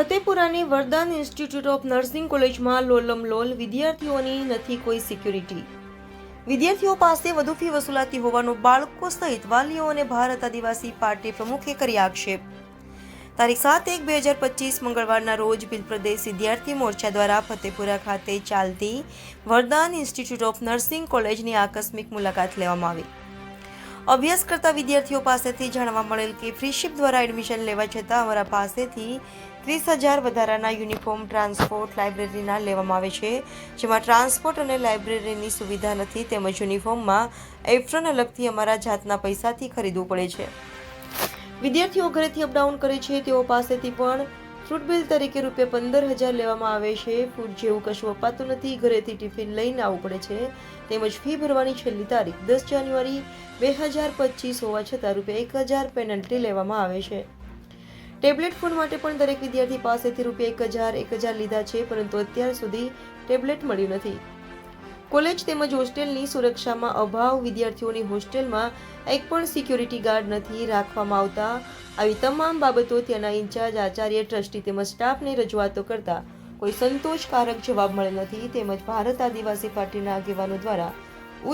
ફતેપુરાની વરદાન institute of nursing કોલેજમાં લોલમ લોલ વિદ્યાર્થીઓની નથી કોઈ સિક્યુરિટી. વિદ્યાર્થીઓ પાસે વધુ ફી વસૂલાતી હોવાનો બાળકો સહિત વાલીઓ અને ભારત આદિવાસી પાર્ટી પ્રમુખે કરી આક્ષેપ. તારીખ સાત એક બે હજાર પચીસ મંગળવારના રોજ બિલ પ્રદેશ વિદ્યાર્થી મોરચા દ્વારા ફતેપુરા ખાતે ચાલતી વરદાન ઇન્સ્ટિટ્યૂટ ઓફ નર્સિંગ કોલેજની આકસ્મિક મુલાકાત લેવામાં આવી. અભ્યાસ કરતા વિદ્યાર્થીઓ પાસેથી જાણવા મળેલ કે ફ્રીશિપ દ્વારા એડમિશન લેવા છતાં અમારા પાસેથી ત્રીસ હજાર વધારાના યુનિફોર્મ, ટ્રાન્સપોર્ટ, લાઇબ્રેરીના લેવામાં આવે છે. જેમાં ટ્રાન્સપોર્ટ અને લાઇબ્રેરીની સુવિધા નથી, તેમજ યુનિફોર્મમાં એફ્રન અલગથી અમારા જાતના પૈસાથી ખરીદવું પડે છે. વિદ્યાર્થીઓ ઘરેથી અપડાઉન કરે છે, તેઓ પાસેથી પણ ફ્રૂટ બિલ તરીકે રૂપિયા પંદર હજાર લેવામાં આવે છે. ફૂડ જેવું કશું અપાતું નથી. ઘરેથી ટિફિન લઈને આવવું પડે છે. તેમજ ફી ભરવાની છેલ્લી તારીખ દસ જાન્યુઆરી બે હજાર પચીસ હોવા છતાં રૂપિયા એક હજાર પેનલ્ટી લેવામાં આવે છે. ટેબ્લેટ ફોન માટે પણ દરેક વિદ્યાર્થી પાસેથી રૂપિયા એક હજાર એક હજાર લીધા છે, પરંતુ અત્યાર સુધી ટેબ્લેટ મળ્યું નથી. કોલેજ તેમજ હોસ્ટેલની સુરક્ષામાં અભાવ, વિદ્યાર્થીઓની હોસ્ટેલમાં એક પણ સિક્યોરિટી ગાર્ડ નથી રાખવામાં આવતા. આવી તમામ બાબતો ત્યાંના ઇન્ચાર્જ, આચાર્ય, ટ્રસ્ટી તેમજ સ્ટાફને રજૂઆતો કરતા કોઈ સંતોષકારક જવાબ મળેલ નથી. તેમજ ભારત આદિવાસી પાર્ટીના આગેવાનો દ્વારા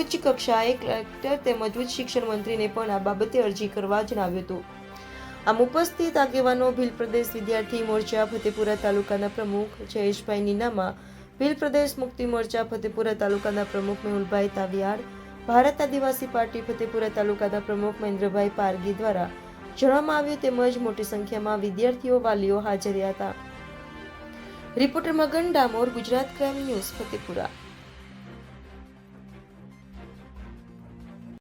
ઉચ્ચ કક્ષાએ કલેક્ટર તેમજ ઉચ્ચ શિક્ષણ મંત્રીને પણ આ બાબતે અરજી કરવા જણાવ્યું હતું. આમ ઉપસ્થિત આગેવાનો ભીલ પ્રદેશ વિદ્યાર્થી મોરચા, ફતેપુરા તાલુકાના પ્રમુખ જયેશભાઈ નીનામા ભીલ પ્રદેશ મુક્તિ મોરચા ફતેપુરા તાલુકાના પ્રમુખ મેહુલભાઈ તાવિયાડ ભારત આદિવાસી પાર્ટી ફતેપુરા તાલુકાના પ્રમુખ મહેન્દ્રભાઈ પારગી દ્વારા જણાવવામાં આવ્યું તેમજ મોટી સંખ્યામાં વિદ્યાર્થીઓ, વાલીઓ હાજર હતા. Reporter Magan Damor, Gujarat crime news Fatepura.